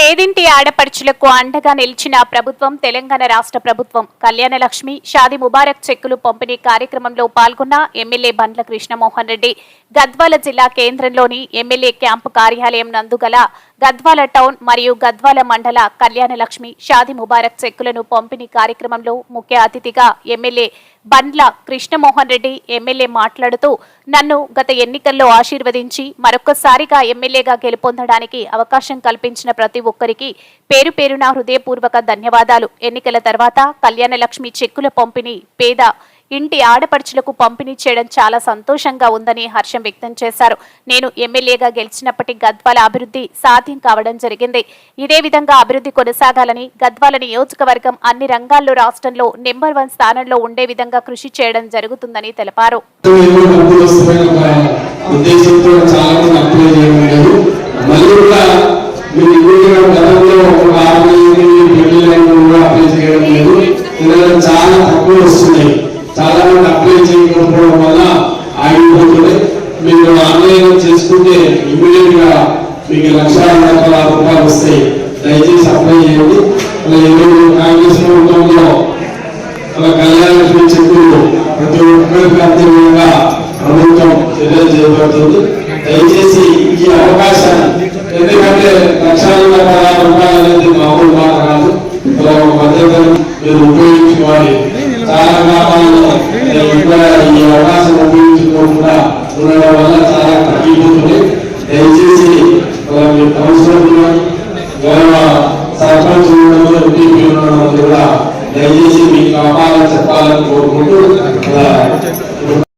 పేదింటి ఆడపడుచులకు అండగా నిలిచిన ప్రభుత్వం తెలంగాణ రాష్ట్ర ప్రభుత్వం కళ్యాణ లక్ష్మి షాది ముబారక్ చెక్కులు పంపిణీ కార్యక్రమంలో పాల్గొన్న ఎమ్మెల్యే బండ్ల కృష్ణమోహన్ రెడ్డి గద్వాల జిల్లా కేంద్రంలోని ఎమ్మెల్యే క్యాంపు కార్యాలయం నందుగల గద్వాల టౌన్ మరియు గద్వాల మండల కళ్యాణలక్ష్మి షాది ముబారక్ చెక్కులను పంపిణీ కార్యక్రమంలో ముఖ్య అతిథిగా ఎమ్మెల్యే బండ్ల కృష్ణమోహన్ రెడ్డి ఎమ్మెల్యే మాట్లాడుతూ నన్ను గత ఎన్నికల్లో ఆశీర్వదించి మరొక్కసారిగా ఎమ్మెల్యేగా గెలుపొందడానికి అవకాశం కల్పించిన ప్రతి ఒక్కరికి పేరు పేరున హృదయపూర్వక ధన్యవాదాలు. ఎన్నికల తర్వాత కళ్యాణలక్ష్మి చెక్కుల పంపిణీ పేద ఇంటి ఆడపడుచులకు పంపిణీ చేయడం చాలా సంతోషంగా ఉందని హర్షం వ్యక్తం చేశారు. నేను ఎమ్మెల్యేగా గెలిచినప్పటి గద్వాల అభివృద్ధి సాధ్యం కావడం జరిగింది. ఇదే విధంగా అభివృద్ధి కొనసాగాలని గద్వాల నియోజకవర్గం అన్ని రంగాల్లో రాష్ట్రంలో నెంబర్ వన్ స్థానంలో ఉండే విధంగా కృషి చేయడం జరుగుతుందని తెలిపారు. చాలా తక్కువ వస్తున్నాయి. చాలా అప్లై చేయకపోవడం వల్ల ఆగిపోతుంది మీరు ఆన్లైన్ చేసుకుంటే ఇమీడియట్గా మీకు లక్ష నలభై రూపాయలు వస్తాయి. దయచేసి అప్లై చేయండి. అలా ఈరోజు కాంగ్రెస్ ప్రభుత్వంలో అలా కళ్యాణ లక్ష్మి చెక్కులు ప్రతి ఒక్కరికి అంతే విధంగా ప్రభుత్వం చర్యలు చేపడుతుంది దయచేసి ఈ అవకాశాన్ని ఎందుకంటే లక్షల రూపాయలు అనేది మామూలు మాట కాదు. ఇలా మీరు చాలా గ్రామాల్లో ఈ అవకాశం ఉపయోగించుకోకుండా ఉండడం వల్ల చాలా తగ్గిపోతుంది దయచేసి అలా గౌరవ సర్పంచ్ ఎంపీపీ ఉండడం కూడా దయచేసి మీకు అపాలను చెప్పాలని కోరుకుంటూ